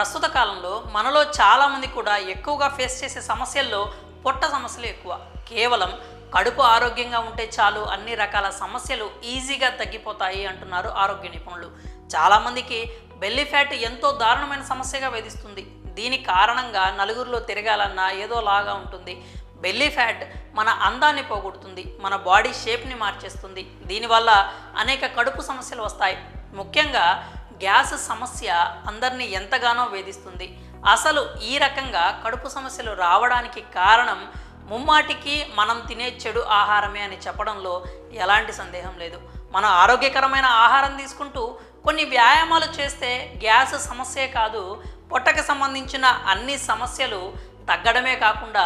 ప్రస్తుత కాలంలో మనలో చాలామంది కూడా ఎక్కువగా ఫేస్ చేసే సమస్యల్లో పొట్ట సమస్యలు ఎక్కువ. కేవలం కడుపు ఆరోగ్యంగా ఉంటే చాలు అన్ని రకాల సమస్యలు ఈజీగా తగ్గిపోతాయి అంటున్నారు ఆరోగ్య నిపుణులు. చాలామందికి బెల్లీ ఫ్యాట్ ఎంతో దారుణమైన సమస్యగా వేధిస్తుంది. దీని కారణంగా నలుగురిలో తిరగాలన్నా ఏదో లాగా ఉంటుంది. బెల్లీ ఫ్యాట్ మన అందాన్ని పోగొడుతుంది మన బాడీ షేప్ని మార్చేస్తుంది. దీనివల్ల అనేక కడుపు సమస్యలు వస్తాయి. ముఖ్యంగా గ్యాస్ సమస్య అందరినీ ఎంతగానో వేధిస్తుంది. అసలు ఈ రకంగా కడుపు సమస్యలు రావడానికి కారణం ముమ్మాటికి మనం తినే చెడు ఆహారమే అని చెప్పడంలో ఎలాంటి సందేహం లేదు. మనం ఆరోగ్యకరమైన ఆహారం తీసుకుంటూ కొన్ని వ్యాయామాలు చేస్తే గ్యాస్ సమస్యే కాదు పొట్టకు సంబంధించిన అన్ని సమస్యలు తగ్గడమే కాకుండా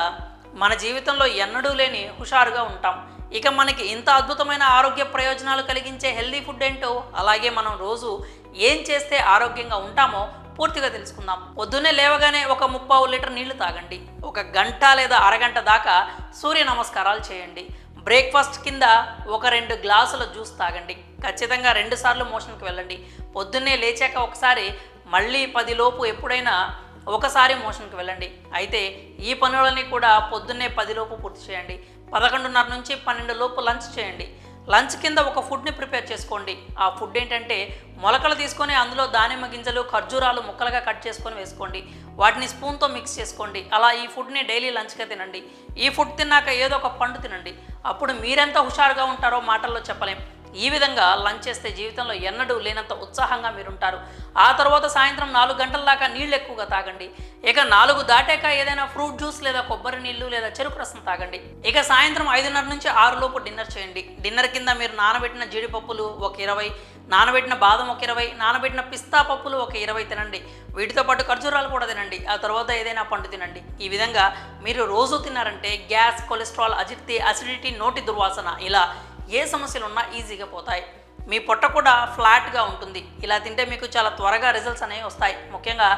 మన జీవితంలో ఎన్నడూ లేని హుషారుగా ఉంటాం. ఇక మనకి ఇంత అద్భుతమైన ఆరోగ్య ప్రయోజనాలు కలిగించే హెల్దీ ఫుడ్ ఏంటో అలాగే మనం రోజు ఏం చేస్తే ఆరోగ్యంగా ఉంటామో పూర్తిగా తెలుసుకుందాం. పొద్దున్నే లేవగానే ఒక ముప్పావు లీటర్ నీళ్ళు తాగండి. ఒక గంట లేదా అరగంట దాకా సూర్య నమస్కారాలు చేయండి. బ్రేక్ఫాస్ట్ కింద ఒక రెండు గ్లాసుల జ్యూస్ తాగండి. ఖచ్చితంగా రెండు సార్లు మోషన్కి వెళ్ళండి. పొద్దున్నే లేచాక ఒకసారి మళ్ళీ పదిలోపు ఎప్పుడైనా ఒకసారి మోషన్కి వెళ్ళండి. అయితే ఈ పనులని కూడా పొద్దున్నే పదిలోపు పూర్తి చేయండి. పదకొండున్నర నుంచి పన్నెండు లోపు లంచ్ చేయండి. లంచ్ కింద ఒక ఫుడ్ని ప్రిపేర్ చేసుకోండి. ఆ ఫుడ్ ఏంటంటే మొలకలు తీసుకొని అందులో దానిమ్మ గింజలు ఖర్జూరాలు ముక్కలుగా కట్ చేసుకొని వేసుకోండి. వాటిని స్పూన్తో మిక్స్ చేసుకోండి. అలా ఈ ఫుడ్ని డైలీ లంచ్గా తినండి. ఈ ఫుడ్ తిన్నాక ఏదో ఒక పండు తినండి. అప్పుడు మీరెంత హుషారుగా ఉంటారో మాటల్లో చెప్పలేం. ఈ విధంగా లంచ్ చేస్తే జీవితంలో ఎన్నడూ లేనంత ఉత్సాహంగా మీరుంటారు. ఆ తర్వాత సాయంత్రం నాలుగు గంటల దాకా నీళ్ళు ఎక్కువగా తాగండి. ఇక నాలుగు దాటాక ఏదైనా ఫ్రూట్ జ్యూస్ లేదా కొబ్బరి నీళ్ళు లేదా చెరుకు రసం తాగండి. ఇక సాయంత్రం ఐదున్నర నుంచి ఆరు లోపు డిన్నర్ చేయండి. డిన్నర్ కింద మీరు నానబెట్టిన జీడిపప్పులు ఒక ఇరవై నానబెట్టిన బాదం ఒక ఇరవై నానబెట్టిన పిస్తా పప్పులు ఒక ఇరవై తినండి. వీటితో పాటు ఖర్జూరాలు కూడా తినండి. ఆ తర్వాత ఏదైనా పండు తినండి. ఈ విధంగా మీరు రోజు తిన్నారంటే గ్యాస్ కొలెస్ట్రాల్ అజిర్తి అసిడిటీ నోటి దుర్వాసన ఇలా ఏ సమస్యలు ఉన్నా ఈజీగా పోతాయి. మీ పొట్ట కూడా ఫ్లాట్గా ఉంటుంది. ఇలా తింటే మీకు చాలా త్వరగా రిజల్ట్స్ అనేవి వస్తాయి. ముఖ్యంగా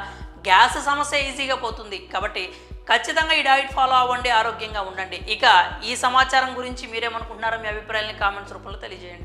గ్యాస్ సమస్య ఈజీగా పోతుంది. కాబట్టి ఖచ్చితంగా ఈ డైట్ ఫాలో అవ్వండి ఆరోగ్యంగా ఉండండి. ఇక ఈ సమాచారం గురించి మీరేమనుకుంటున్నారో మీ అభిప్రాయాలని కామెంట్స్ రూపంలో తెలియజేయండి.